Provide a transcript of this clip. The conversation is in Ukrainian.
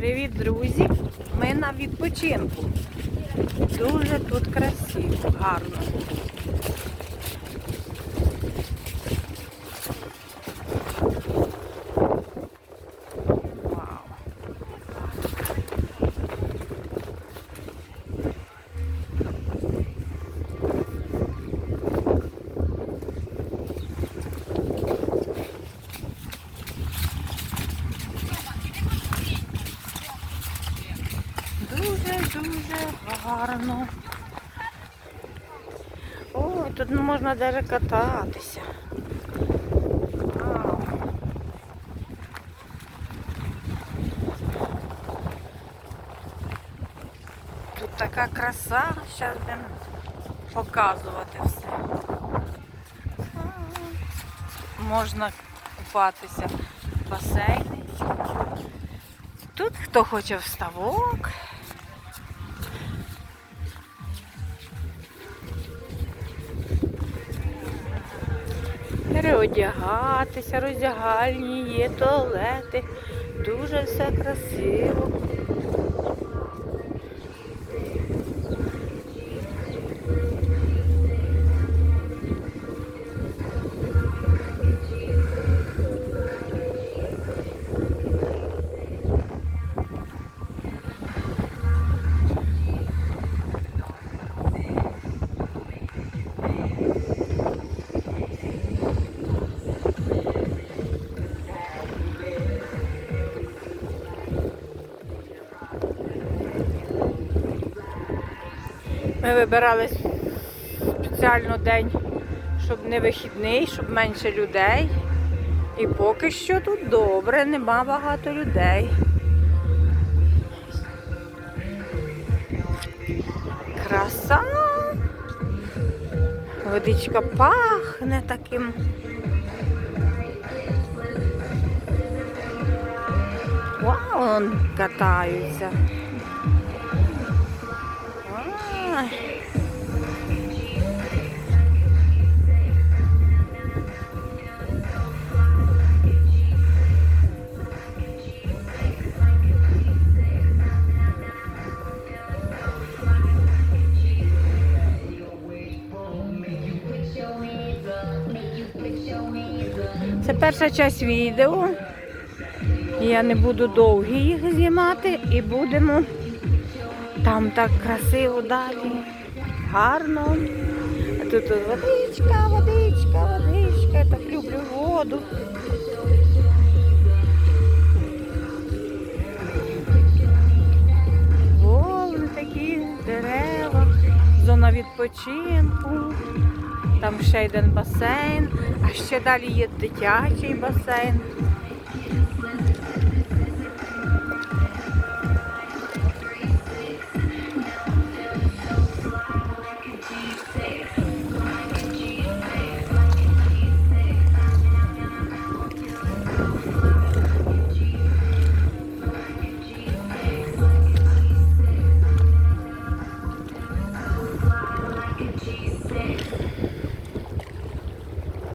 Привіт, друзі! Ми на відпочинку. Дуже тут красиво, гарно. Вау. Дуже-дуже гарно. О, тут можна навіть кататися. Тут така краса, зараз будемо показувати все. Можна купатися в басейні. Тут хто хоче в ставок. Переодягатися, роздягальні, є туалети. Дуже все красиво. Ми вибирали спеціально день, щоб не вихідний, щоб менше людей. І поки що тут добре, нема багато людей. Краса. Водичка пахне таким. Вау, катаються. Це перша часть відео. Я не буду довгі їх знімати і будемо там так красиво далі, гарно. А тут водичка, водичка, водичка. Я так люблю воду. Волни такі, дерева, зона відпочинку. Там ще один басейн, а ще далі є дитячий басейн.